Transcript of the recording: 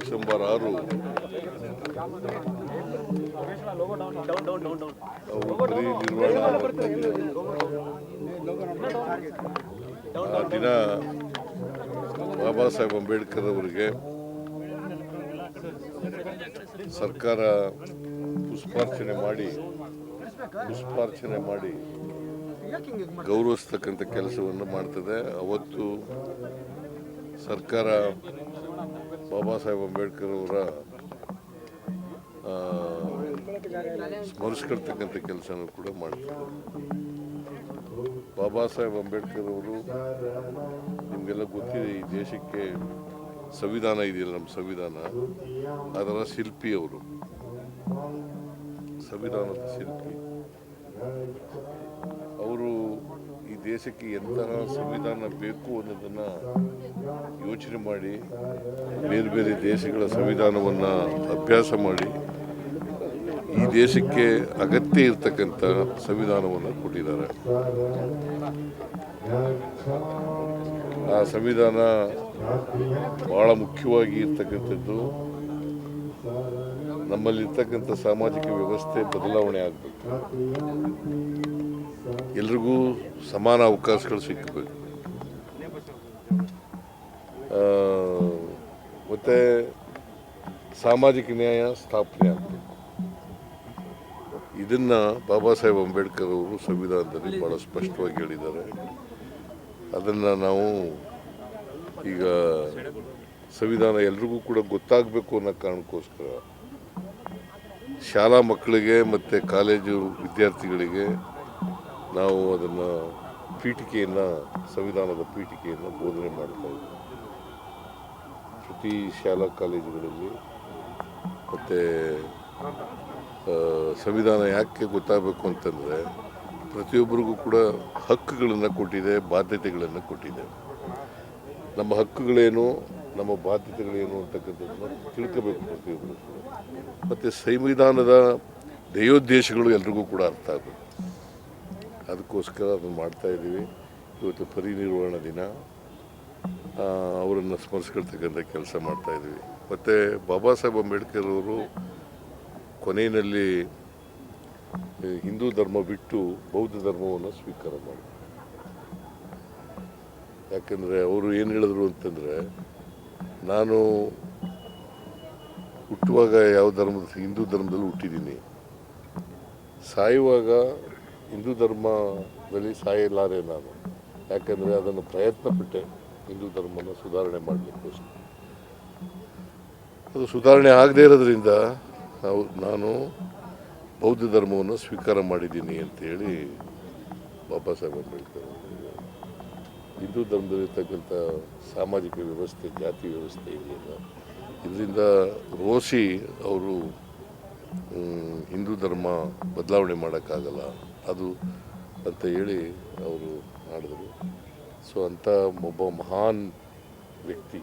December ಆರು. ನಿರ್ವಹಣಾ ಆ ದಿನ ಬಾಬಾ ಸಾಹೇಬ್ ಅಂಬೇಡ್ಕರ್ ಅವರಿಗೆ ಸರ್ಕಾರ ಪುಷ್ಪಾರ್ಚನೆ ಮಾಡಿ ಪುಷ್ಪಾರ್ಚನೆ ಮಾಡಿ ಗೌರವಿಸ್ತಕ್ಕಂಥ ಕೆಲಸವನ್ನು ಮಾಡ್ತದೆ. ಅವತ್ತು ಸರ್ಕಾರ ಬಾಬಾ ಸಾಹೇಬ್ ಅಂಬೇಡ್ಕರ್ ಅವರ ಸ್ಮರಿಸ್ಕೊಳ್ತಕ್ಕಂಥ ಕೆಲಸನೂ ಕೂಡ ಮಾಡ್ತಾರೆ. ಬಾಬಾ ಸಾಹೇಬ್ ಅಂಬೇಡ್ಕರ್ ಅವರು, ನಿಮಗೆಲ್ಲ ಗೊತ್ತಿದೆ, ಈ ದೇಶಕ್ಕೆ ಸಂವಿಧಾನ ಇದೆಯಲ್ಲ ನಮ್ಮ ಸಂವಿಧಾನ? ಅದರ ಶಿಲ್ಪಿ ಅವರು. ಸಂವಿಧಾನದ ಶಿಲ್ಪಿ. ದೇಶಕ್ಕೆ ಎಂತಹ ಸಂವಿಧಾನ ಬೇಕು ಅನ್ನೋದನ್ನು ಯೋಚನೆ ಮಾಡಿ, ಬೇರೆ ಬೇರೆ ದೇಶಗಳ ಸಂವಿಧಾನವನ್ನು ಅಭ್ಯಾಸ ಮಾಡಿ, ಈ ದೇಶಕ್ಕೆ ಅಗತ್ಯ ಇರತಕ್ಕಂಥ ಸಂವಿಧಾನವನ್ನು ಕೊಟ್ಟಿದ್ದಾರೆ. ಆ ಸಂವಿಧಾನ ಬಹಳ ಮುಖ್ಯವಾಗಿ ಇರ್ತಕ್ಕಂಥದ್ದು ನಮ್ಮಲ್ಲಿರ್ತಕ್ಕಂಥ ಸಾಮಾಜಿಕ ವ್ಯವಸ್ಥೆ ಬದಲಾವಣೆ ಆಗಬೇಕು. ಎಲ್ರಿಗೂ ಸಮಾನ ಅವಕಾಶಗಳು ಸಿಕ್ಕಬೇಕು ಮತ್ತು ಸಾಮಾಜಿಕ ನ್ಯಾಯ ಸ್ಥಾಪನೆ ಆಗಬೇಕು. ಇದನ್ನು ಬಾಬಾ ಸಾಹೇಬ್ ಅಂಬೇಡ್ಕರ್ ಅವರು ಸಂವಿಧಾನದಲ್ಲಿ ಭಾಳ ಸ್ಪಷ್ಟವಾಗಿ ಹೇಳಿದ್ದಾರೆ. ಅದನ್ನು ನಾವು ಈಗ ಸಂವಿಧಾನ ಎಲ್ರಿಗೂ ಕೂಡ ಗೊತ್ತಾಗಬೇಕು ಅನ್ನೋ ಕಾರಣಕ್ಕೋಸ್ಕರ ಶಾಲಾ ಮಕ್ಕಳಿಗೆ ಮತ್ತು ಕಾಲೇಜು ವಿದ್ಯಾರ್ಥಿಗಳಿಗೆ ನಾವು ಅದನ್ನು ಪೀಠಿಕೆಯನ್ನು, ಸಂವಿಧಾನದ ಪೀಠಿಕೆಯನ್ನು ಬೋಧನೆ ಮಾಡ್ತಾ ಇದ್ದೀವಿ ಪ್ರತಿ ಶಾಲಾ ಕಾಲೇಜುಗಳಲ್ಲಿ ಮತ್ತು ಸಂವಿಧಾನ ಯಾಕೆ ಗೊತ್ತಾಗಬೇಕು ಅಂತಂದರೆ, ಪ್ರತಿಯೊಬ್ಬರಿಗೂ ಕೂಡ ಹಕ್ಕುಗಳನ್ನು ಕೊಟ್ಟಿದೆ, ಬಾಧ್ಯತೆಗಳನ್ನು ಕೊಟ್ಟಿದೆ. ನಮ್ಮ ಹಕ್ಕುಗಳೇನು, ನಮ್ಮ ಬಾಧ್ಯತೆಗಳೇನು ಅಂತಕ್ಕಂಥದ್ದನ್ನು ತಿಳ್ಕೋಬೇಕು ಪ್ರತಿಯೊಬ್ಬರು ಕೂಡ. ಮತ್ತು ಸಂವಿಧಾನದ ಧ್ಯೇಯೋದ್ದೇಶಗಳು ಎಲ್ರಿಗೂ ಕೂಡ ಅರ್ಥ ಆಗಬೇಕು. ಅದಕ್ಕೋಸ್ಕರ ಅದನ್ನು ಮಾಡ್ತಾ ಇದ್ದೀವಿ. ಇವತ್ತು ಪರಿನಿರ್ವಹಣಾ ದಿನ. ಅವರನ್ನು ಸ್ಮರಿಸ್ಕೊಳ್ತಕ್ಕಂಥ ಕೆಲಸ ಮಾಡ್ತಾ ಇದ್ದೀವಿ. ಮತ್ತು ಬಾಬಾ ಸಾಹೇಬ್ ಅಂಬೇಡ್ಕರ್ ಅವರು ಕೊನೆಯಲ್ಲಿ ಹಿಂದೂ ಧರ್ಮ ಬಿಟ್ಟು ಬೌದ್ಧ ಧರ್ಮವನ್ನು ಸ್ವೀಕಾರ ಮಾಡಿ ಯಾಕಂದರೆ ಅವರು ಏನು ಹೇಳಿದ್ರು ಅಂತಂದರೆ, ನಾನು ಹುಟ್ಟುವಾಗ ಯಾವ ಧರ್ಮದ ಹಿಂದೂ ಧರ್ಮದಲ್ಲಿ ಹುಟ್ಟಿದ್ದೀನಿ. ಸಾಯುವಾಗ ಹಿಂದೂ ಧರ್ಮದಲ್ಲಿ ಸಾಯಲಾರೆ ನಾನು. ಯಾಕೆಂದರೆ ಅದನ್ನು ಪ್ರಯತ್ನ ಪಟ್ಟೆ ಹಿಂದೂ ಧರ್ಮನ ಸುಧಾರಣೆ ಮಾಡಲಿಕ್ಕೋಸ್ಕರ ಅದು ಸುಧಾರಣೆ ಆಗದೇ ಇರೋದ್ರಿಂದ ನಾವು, ನಾನು ಬೌದ್ಧ ಧರ್ಮವನ್ನು ಸ್ವೀಕಾರ ಮಾಡಿದ್ದೀನಿ ಅಂತೇಳಿ ಬಾಬಾ ಸಾಹೇಬ್ ಅಂಬೇಡ್ಕರ್. ಹಿಂದೂ ಧರ್ಮದಲ್ಲಿರ್ತಕ್ಕಂಥ ಸಾಮಾಜಿಕ ವ್ಯವಸ್ಥೆ, ಜಾತಿ ವ್ಯವಸ್ಥೆ ಇದೆಯಲ್ಲ, ಇದರಿಂದ ರೋಸಿ ಅವರು ಹಿಂದೂ ಧರ್ಮ ಬದಲಾವಣೆ ಮಾಡೋಕ್ಕಾಗಲ್ಲ. ಅದು ಅಂತ ಹೇಳಿ ಅವರು ಮಾಡಿದರು ಸೊ ಅಂಥ ಒಬ್ಬ ಮಹಾನ್ ವ್ಯಕ್ತಿ